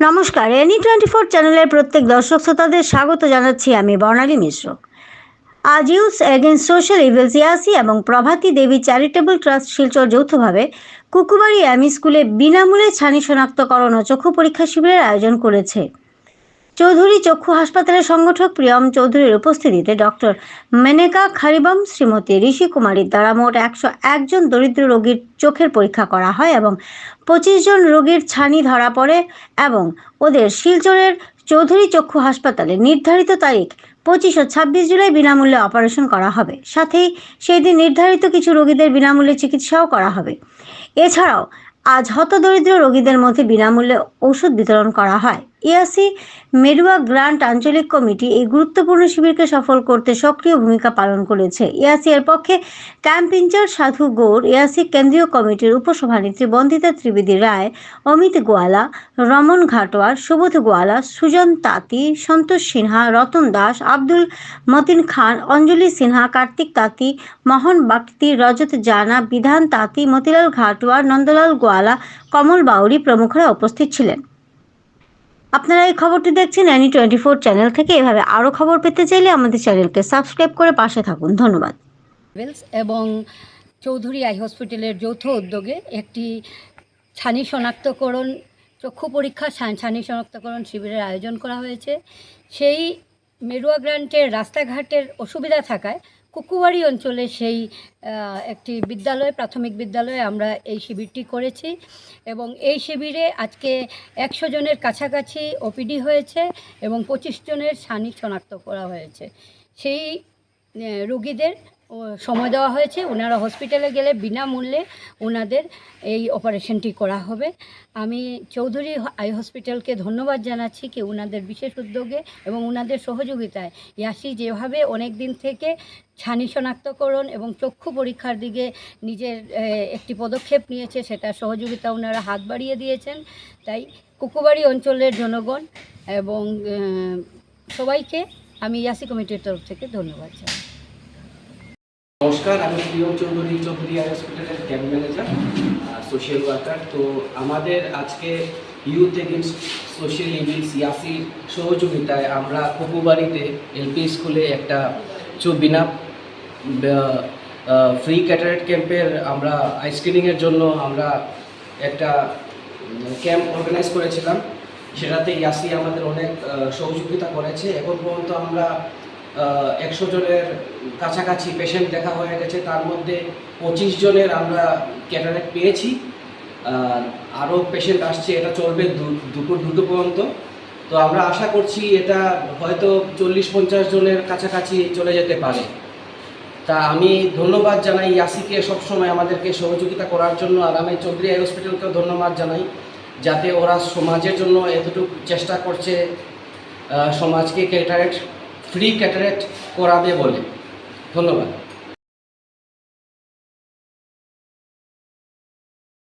নমস্কার any twenty four চ্যানেলের প্রত্যেক দর্শক শ্রোতাদের স্বাগত জানাচ্ছি আমি বর্ণালী মিশ্র। আজ ইউস এগেন্স্ট সোশ্যাল ইভেল সিয়াসি এবং প্রভাতী দেবী চ্যারিটেবল ট্রাস্ট শিলচর যৌথভাবে কুকুবাড়ি এম স্কুলে বিনামূল্যে ছানি শনাক্তকরণ ও চক্ষু পরীক্ষা শিবিরের আয়োজন করেছে। চৌধুরী চক্ষু হাসপাতালের সংগঠক প্রিয়ম চৌধুরীর উপস্থিতিতে ডক্টর মেনেকা খারিবম শ্রীমতী ঋষি কুমারীর দ্বারা মোট একশো একজন দরিদ্র রোগীর চোখের পরীক্ষা করা হয় এবং পঁচিশ জন রোগীর ছানি ধরা পড়ে এবং ওদের শিলচরের চৌধুরী চক্ষু হাসপাতালে নির্ধারিত তারিখ পঁচিশ ও ছাব্বিশ জুলাই বিনামূল্যে অপারেশন করা হবে। সাথেই সেই দিন নির্ধারিত কিছু রোগীদের বিনামূল্যে চিকিৎসাও করা হবে। এছাড়াও আজ হতদরিদ্র রোগীদের মধ্যে বিনামূল্যে ওষুধ বিতরণ করা হয়। ইয়াসি মেরুয়া গ্রান্ট আঞ্চলিক কমিটি এই গুরুত্বপূর্ণ শিবিরকে সফল করতে সক্রিয় ভূমিকা পালন করেছে। ইয়াসি এর পক্ষে ক্যাম্প ইনচার্জ সাধু গৌর, ইয়াসি কেন্দ্রীয় কমিটির উপসভানেত্রী বন্দিতা ত্রিবেদী রায়, অমিত গোয়ালা, রমন ঘাটোয়ার, সুবোধ গোয়ালা, সুজন তাঁতি, সন্তোষ সিনহা, রতন দাস, আব্দুল মতিন খান, অঞ্জলি সিনহা, কার্তিক তাঁতি, মোহন বাগতি, রজত জানা, বিধান তাঁতি, মতিলাল ঘাটোয়ার, নন্দলাল গোয়ালা, কমল বাউরি প্রমুখরা উপস্থিত ছিলেন। আপনারা এই খবরটি দেখছেন অ্যানি টোয়েন্টি ফোর চ্যানেল থেকে। এভাবে আরও খবর পেতে চাইলে আমাদের চ্যানেলকে সাবস্ক্রাইব করে পাশে থাকুন। ধন্যবাদ। এবং চৌধুরী আই হসপিটালের যৌথ উদ্যোগে একটি ছানি শনাক্তকরণ, চক্ষু পরীক্ষা ছানি শনাক্তকরণ শিবিরের আয়োজন করা হয়েছে। সেই মেরুয়া গ্রান্টের রাস্তাঘাটের অসুবিধা থাকায় কুকুবাড়ি অঞ্চলে সেই একটি বিদ্যালয়, প্রাথমিক বিদ্যালয়ে আমরা এই শিবিরটি করেছি এবং এই শিবিরে আজকে একশো জনের কাছাকাছি ওপিডি হয়েছে এবং পঁচিশ জনের সানি শনাক্ত করা হয়েছে। সেই রোগীদের সময় দেওয়া হয়েছে, ওনারা হসপিটালে গেলে বিনামূল্যে ওনাদের এই অপারেশনটি করা হবে। আমি চৌধুরী আই হসপিটালকে ধন্যবাদ জানাচ্ছি কি ওনাদের বিশেষ উদ্যোগে এবং ওনাদের সহযোগিতায়। ইয়াসি, যেভাবে অনেক দিন থেকে ছানি শনাক্তকরণ এবং চক্ষু পরীক্ষার দিকে নিজের একটি পদক্ষেপ নিয়েছে সেটা সহযোগিতা ওনারা হাত বাড়িয়ে দিয়েছেন। তাই কুকুবাড়ি অঞ্চলের জনগণ এবং সবাইকে আমি ইয়াসি কমিটির তরফ থেকে ধন্যবাদ জানাই নমস্কার, আমি প্রিয়ম চৌধুরী চৌধুরী আই হসপিটালের ক্যাম্প ম্যানেজার সোশ্যাল ওয়ার্কার তো আমাদের আজকে ইউথ এগেনস্ট সোশ্যাল ইভিল সিয়াসির সহযোগিতায় আমরা কপুবাড়িতে এলপি স্কুলে একটা বিনা ফ্রি ক্যাটারেট ক্যাম্পের আমরা আইসক্রিমিংয়ের জন্য আমরা একটা ক্যাম্প অর্গানাইজ করেছিলাম। সেটাতে ইয়াসি আমাদের অনেক সহযোগিতা করেছে। এখন পর্যন্ত আমরা একশো জনের কাছাকাছি পেশেন্ট দেখা হয়ে গেছে। তার মধ্যে পঁচিশ জনের আমরা ক্যাটারেক্ট পেয়েছি। আর আরও পেশেন্ট আসছে, এটা চলবে দুপুর, দুটো পর্যন্ত। তো আমরা আশা করছি এটা হয়তো চল্লিশ, পঞ্চাশ জনের কাছাকাছি চলে যেতে পারে। তা আমি ধন্যবাদ জানাই ইয়াসিকে সবসময় আমাদেরকে সহযোগিতা করার জন্য। আর আমি চৌধুরী আই হসপিটালকেও ধন্যবাদ জানাই, যাতে ওরা সমাজের জন্য এতটুকু চেষ্টা করছে সমাজকে ক্যাটারেক্ট ফ্রি ক্যাটারেট করাবে বলে। ধন্যবাদ।